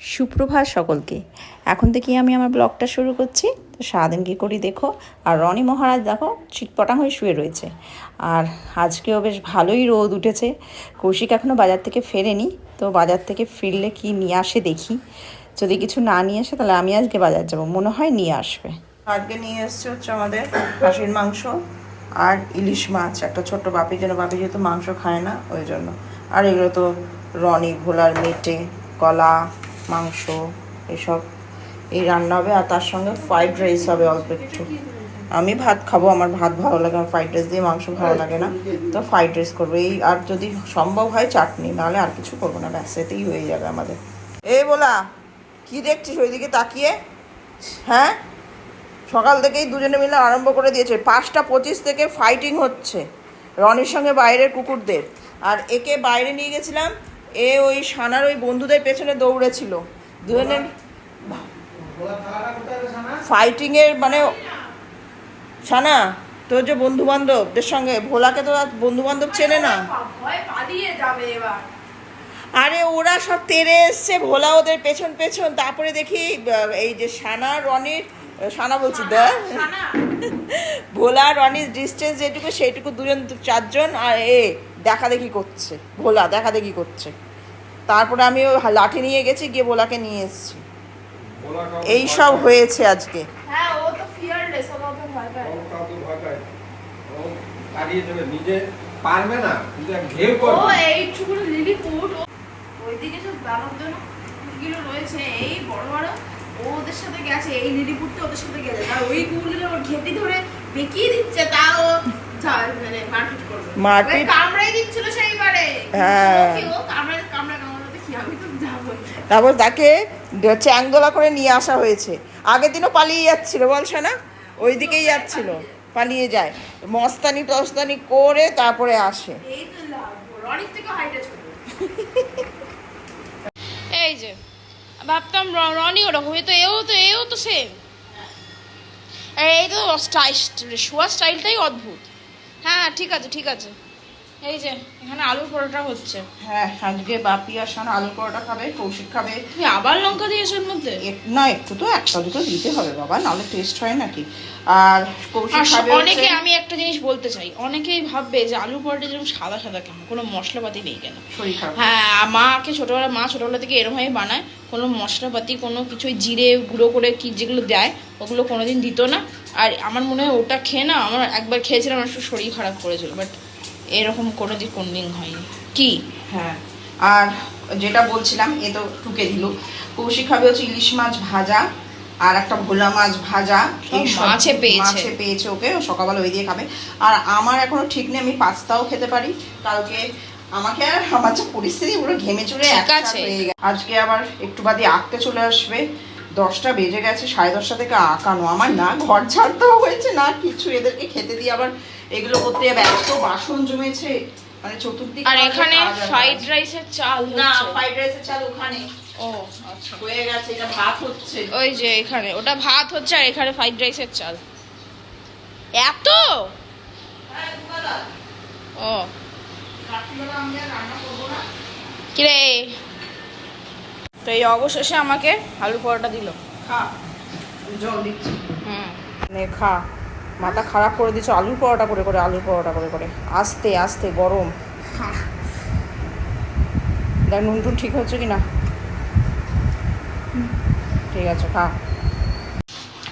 সুপ্রভাত সকলকে। এখন থেকেই আমি আমার ব্লগটা শুরু করছি। তো সারাদিন কী করি দেখো, আর রনি মহারাজ দেখো চিটপটাং হয়ে শুয়ে রয়েছে। আর আজকেও বেশ ভালোই রোদ উঠেছে। কৌশিক এখনও বাজার থেকে ফেরেনি। তো বাজার থেকে ফিরলে কি নিয়ে আসে দেখি। যদি কিছু না নিয়ে আসে তাহলে আমি আজকে বাজার যাব। মনে হয় নিয়ে আসবে। আজকে নিয়ে এসছে হচ্ছে আমাদের খাসির মাংস আর ইলিশ মাছ। একটা ছোট্ট বাপির জন্য বাপি যেহেতু মাংস খায় না, ওই জন্য। আর এগুলো তো রনি ভোলার মেটে, কলা মাংস, এসব। এই রান্না হবে আর তার সঙ্গে ফ্রাইড রাইস হবে অল্প একটু। আমি ভাত খাব, আমার ভাত ভালো লাগে আমার ফ্রাইড রাইস দিয়ে মাংস ভালো লাগে না। তো ফ্রাইড রাইস করব। এই আর যদি সম্ভব হয় চাটনি, নাহলে আর কিছু করব না। ব্যাস, এতেই হয়ে যাবে আমাদের। এই বলা, কি দেখছিস ওইদিকে তাকিয়ে? হ্যাঁ? সকাল থেকেই দুজনে মিলে আরম্ভ করে দিয়েছে। পাঁচটা পঁচিশ থেকে ফাইটিং হচ্ছে রনির সঙ্গে বাইরের কুকুরদের। আর একে বাইরে নিয়ে গেছিলাম এ ওই সানার ওই বন্ধুদের পেছনে দৌড়েছিল। দুজনে ফাইটিংয়ের মানে সানা তোর যে বন্ধু বান্ধবদের সঙ্গে ভোলাকে তো আর বন্ধু বান্ধব চেনে না। আরে ওরা সব তেরে এসছে ভোলা ওদের পেছন পেছন তারপরে দেখি এই যে সানা রনির সানা বলছি দেখ। ভোলা রনির ডিস্টেন্স যেটুকু সেইটুকু দুজন চারজন আর এ দেখা দেখি করছে ভোলা দেখা দেখি করছে। তারপরে আমি ওই লাঠি নিয়ে গেছি গিয়ে ভোলাকে নিয়ে এসেছি। এই সব হয়েছে আজকে। হ্যাঁ ও তো ফিয়ারলেস ও তো ভয় পায়। নিজে পারবে না কিন্তু এক ঘেউ ও করবে এইটুকু লিলি পুট ওইদিকে সব দানব দানব কুকুরগুলো রয়েছে এই বড় বড় ও ওদের সাথে গেছে এই লিলিপুটটা ওদের সাথে গেছে। আর ওই কুকুরগুলো ওর ঘেটি ধরে বেঁকিয়ে দিচ্ছে তাও মারপিট কামড়াই দিচ্ছিল সেইবারে। হ্যাঁ। তারপর তাকে চ্যাংদোলা করে নিয়ে আসা হয়েছে। আগের দিনও পালিয়ে যাচ্ছিল বলছে না ওই দিকেই যাচ্ছিল পালিয়ে যায়। মস্তানি টস্তানি করে তারপরে আসে। এই তো লাভ। রনির থেকে হাইটে ছোট। এই যে ভাবতাম র- রনি ওরকম তো এও তো এও তো সেম এই তো স্টাইল শোয়া স্টাইলটাই অদ্ভুত। হ্যাঁ ঠিক আছে ঠিক আছে। এই যে এখানে আলুর পরোটা হচ্ছে। হ্যাঁ আজকে বাপি আর সানা আলু পরোটা খাবে কৌশিক খাবে। তুমি আবার লঙ্কা দিয়েছ এর মধ্যে? না একটু তো একটা দুটো দিতে হবে বাবা নাহলে টেস্ট হয় নাকি? আর কৌশিক খাবে অনেকে আমি একটা জিনিস বলতে চাই অনেকেই ভাববে যে আলু পরোটা যেরকম সাদা সাদা কেন কোনো মশলাপাতি নেই কেন? শরীর খারাপ। হ্যাঁ মাকে ছোটোবেলা মা ছোটোবেলা থেকে এরমভাবে বানায় কোনো মশলাপাতি কোনো কিছুই জিরে গুঁড়ো করে কি যেগুলো দেয় ওগুলো কোনোদিন দিত না। আর আমার মনে হয় ওটা খেয়ে না আমার একবার খেয়েছিলাম আমার একটু শরীর খারাপ করেছিল বাট এরকম কোনো দিন কোনো দিন হয়নি। কি? হ্যাঁ। আর যেটা বলছিলাম এ তো টুকে দিল। কৌশিক খাবে হচ্ছে ইলিশ মাছ ভাজা আর একটা ভোলা মাছ ভাজা। মাছে পেয়েছে। মাছে পেয়েছে ওকে সকালবেলা ওই দিয়ে খাবে। আর আমার এখনও ঠিক নেই আমি পাস্তাও খেতে পারি। কালকে আমাকে আর আমার যে পরিস্থিতি পুরো ঘেমে হয়ে গেছে। আজকে আবার একটু বাদে আঁকতে চলে আসবে। দশটা বেজে গেছে সাড়ে দশটা থেকে আঁকানো। আমার না ঘর ছাড়তেও হয়েছে না কিছু। এদেরকে খেতে দিয়ে আবার এগুলো করতে যাবে। এত বাসন জমেছে মানে চতুর্দিকে আর এখানে ফ্রাইড রাইসের চাল না ফ্রাইড রাইসের চাল ওখানে। ও। আচ্ছা হয়ে গেছে এটা ভাত হচ্ছে। ওই যে এখানে ওটা ভাত হচ্ছে আর এখানে ফ্রাইড রাইসের চাল। এত? হ্যাঁ, ও। রাত্রিবেলা আমি আর রান্না করব না। কিরে? তো এই অবশেষে আমাকে আলু পরোটা দিল। খা। জল দিচ্ছি। হুম। নে খা। মাথা খারাপ করে দিচ্ছ আলুর পরোটা করে করে আলুর পরোটা করে করে। আস্তে আস্তে গরম। দেখ নুন টুন ঠিক হচ্ছে কি না ঠিক আছে খা।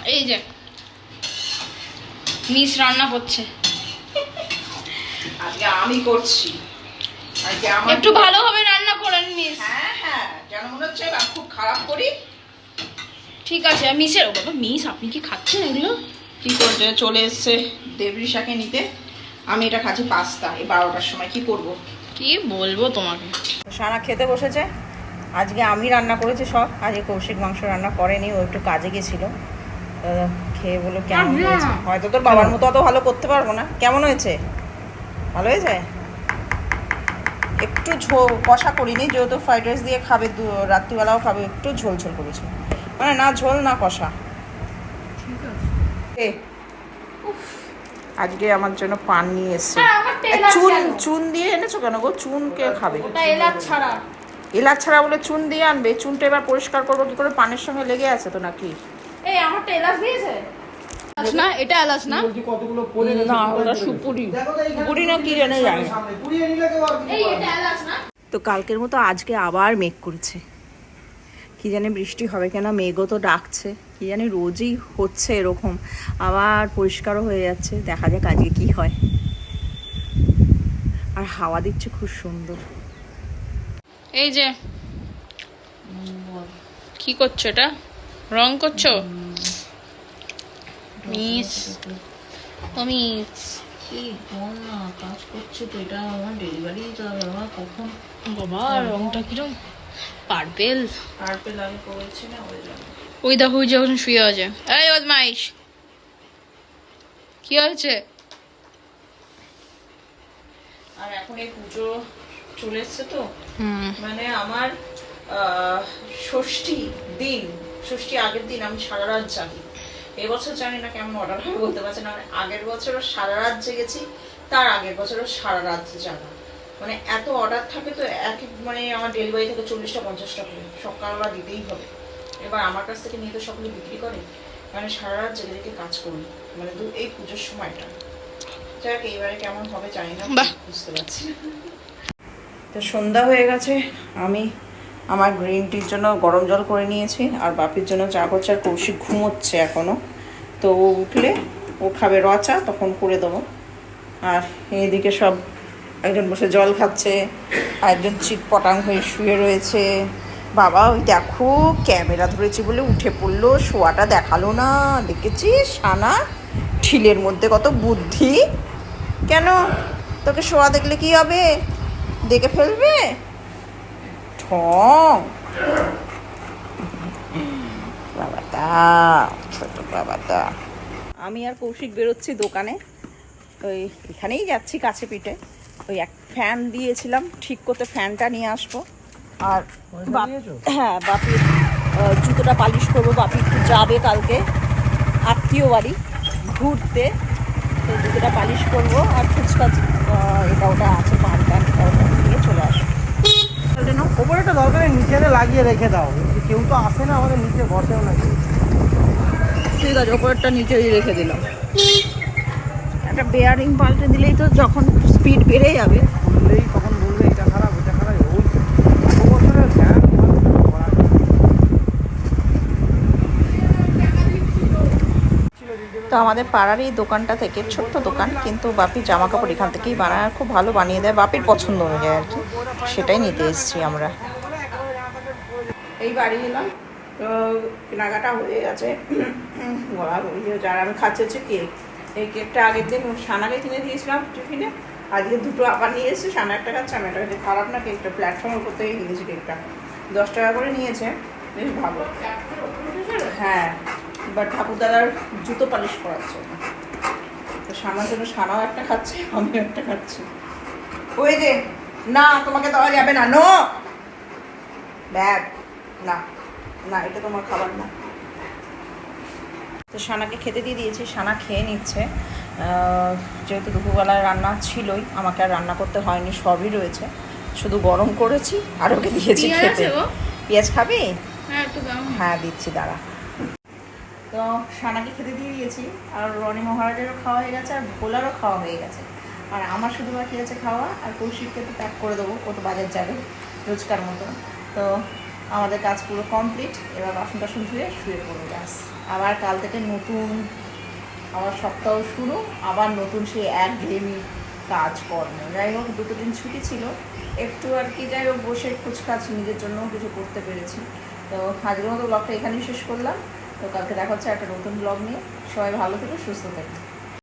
এই যে। মিস রান্না করছে আজকে আমি করছি। আজকে আমার একটু ভালোভাবে রান্না করেন মিস হ্যাঁ হ্যাঁ। যেন মনে হচ্ছে? আমি খুব খারাপ করি। ঠিক আছে মিসের ও বাবা মিস আপনি কি খাচ্ছেন এগুলো? কি করছে চলে এসছে দেবরিশাকে নিতে। আমি এটা খাচ্ছি পাস্তা এই বারোটার সময়। কি করব? কি বলব তোমাকে? সানা খেতে বসেছে। আজকে আমি রান্না করেছি সব। আজকে কৌশিক মাংস রান্না করেনি ও একটু কাজে গেছিল। তো খেয়ে বলো কেমন হয়েছে। হয়তো তোর বাবার মতো অত ভালো করতে পারব না। কেমন হয়েছে? ভালো হয়েছে? একটু ঝোল কষা করিনি যেহেতু ফ্রাইড রাইস দিয়ে খাবে রাত্রিবেলাও খাবে একটু ঝোল ঝোল করেছি। মানে না ঝোল না কষা। এ, আজকে আমার জন্য পান নিয়ে এসছে। হ্যাঁ, চুন চুন দিয়ে এনেছো কেন গো? চুন কে খাবে? এলাচ ছাড়া। এলাচ ছাড়া বলে চুন দিয়ে আনবে? চুনটা এবার পরিষ্কার করব কি করে? পানের সঙ্গে লেগে আছে তো নাকি? এই আমারটা এলাচ দিয়েছে? না এটা এলাচ না? না ওটা সুপুরি। না কি জানে জানে। তো কালকের মতো আজকে আবার মেঘ করেছে। কি জানি বৃষ্টি হবে কেন মেঘও তো ডাকছে। কি জানি রোজই হচ্ছে এরকম। আবার পরিষ্কারও হয়ে যাচ্ছে। দেখা যাক আজকে কি হয়। আর হাওয়া দিচ্ছে খুব সুন্দর। এই যে। কি করছ এটা? রং করছ? মিস কি না কাজ করছে তো এটা আমার ডেলিভারি দিতে হবে আমার কখন? বাবা রংটা কিরম? পার্পেল পার্পেল আগে করেছে না ওই ওই দেখো ওই যখন শুয়ে আছে। এই বদমাইশ! কি হয়েছে? আর এখন এই পুজো চলে এসছে তো। মানে আমার আহ, ষষ্ঠী দিন ষষ্ঠী আগের দিন আমি সারা রাত জাগি। এবছর জানি না কেমন অর্ডার হবে বলতে পারছি না। মানে আগের বছরও সারা রাত জেগেছি তার আগের বছরও সারা রাত জানা মানে এত অর্ডার থাকে তো এক মানে আমার ডেলিভারি থেকে চল্লিশটা পঞ্চাশটা করে। সকালবেলা দিতেই হবে। এবার আমার কাছ থেকে নিয়ে তো সকলে বিক্রি করে। মানে সারা রাত জেগে জেগে কাজ করি। মানে দু এই পুজোর সময়টা। যাক এইবারে কেমন হবে জানি না। বুঝতে পারছি তো সন্ধ্যা হয়ে গেছে আমি আমার গ্রিন টির জন্য গরম জল করে নিয়েছি, আর বাপির জন্য চা করছে, আর কৌশিক ঘুমোচ্ছে এখনও তো ও উঠলে, ও খাবে রচা তখন করে দেবো। আর এইদিকে সব একজন বসে জল খাচ্ছে আর একজন চিট পটাং হয়ে শুয়ে রয়েছে। বাবা, ওই দেখো, ক্যামেরা ধরেছি বলে উঠে পড়ল, শোয়াটা দেখাল না। দেখেছিস সানা ঠিলের মধ্যে কত বুদ্ধি। কেন? তোকে শোয়া দেখলে কি হবে? দেখে ফেলবে? ঠং বাবাটা ছোট বাবাটা। আমি আর কৌশিক বেরোচ্ছি দোকানে। ওই এখানেই যাচ্ছি কাছে পিঠে। ওই এক ফ্যান দিয়েছিলাম ঠিক করতে ফ্যানটা নিয়ে আসব। আর হ্যাঁ বাপির জুতোটা পালিশ করব। বাপি একটু যাবে কালকে। আত্মীয় বাড়ি ঘুরতে। তো জুতোটা পালিশ করব। আর ফুচকা এটা ওটা আছে পান এটা ওটা দিয়ে চলে আসব। দরকার নিচে লাগিয়ে রেখে দাও। কেউ তো আসে না আমাদের নিচে বসেও না ঠিক আছে ওপরটা নিচেই রেখে দিলাম। একটা বেয়ারিং পাল্টে দিলেই তো যখন স্পিড বেড়ে যাবে। তখন বলবে এটা খারাপ ওটা খারাপ ওই এত বছরের ফ্যান তো আমাদের পাড়ার এই দোকানটা থেকে ছোট্ট দোকান, কিন্তু বাপির জামা কাপড় এখান থেকেই বানায় খুব ভালো বানিয়ে দেয়। বাপির পছন্দ অনুযায়ী আর কি, সেটাই নিতে এসেছি আমরা। এই বাড়ি এলাম। তো কেনাকাটা হয়ে গেছে। গেছে আর আমি খাচ্ছি কেক। এই কেকটা আগের দিন সানাকে কিনে দিয়েছিলাম টিফিনে। আজকে দুটো আবার নিয়ে এসেছি, সানা একটা খাচ্ছে, আমি একটা। খারাপ না কেকটা প্ল্যাটফর্মের উপর থেকেই নিয়েছি কেকটা। দশ টাকা করে নিয়েছে, বেশ ভালো। হ্যাঁ এবার ঠাকুর দাদার জুতো পালিশ করাচ্ছে তো সানার জন্য সানাও একটা খাচ্ছে আমিও একটা খাচ্ছি। ওই যে না তোমাকে দেওয়া যাবে না নো! ব্যাগ না না এটা তোমার খাবার না। তো সানাকে খেতে দিয়ে দিয়েছি সানা খেয়ে নিচ্ছে। যেহেতু দুপুরবেলায় রান্না ছিলই আমাকে আর রান্না করতে হয়নি সবই রয়েছে। শুধু গরম করেছি আর ওকে দিয়েছি পেঁয়াজ খেতে। পেঁয়াজ খাবি? হ্যাঁ হ্যাঁ দিচ্ছি দাঁড়া। তো সানাকে খেতে দিয়ে দিয়েছি, আর রনি মহারাজেরও খাওয়া হয়ে গেছে, আর ভোলারও খাওয়া হয়ে গেছে। আর আমার শুধু বাকি আছে খাওয়া, আর কৌশিককে তো প্যাক করে দেবো, ও তো বাজার যাবে রোজকার মতো। তো আমাদের কাজ পুরো কমপ্লিট এবার বাসন টাসন ধুয়ে শুয়ে পড়ব ব্যাস। আবার কাল থেকে নতুন, আবার সপ্তাহ শুরু, আবার নতুন সেই এক ঘেয়েমি কাজকর্ম। যাই হোক, দুটো দিন ছুটি ছিল, একটু আর কি, যাই হোক, বসে খুচকাচ নিজের জন্য কিছু করতে পেরেছি। তো আজকের মতো ব্লগটা এখানেই শেষ করলাম। তো কালকে দেখা হচ্ছে একটা নতুন ব্লগ নিয়ে। সবাই ভালো থেকে সুস্থ থাকে।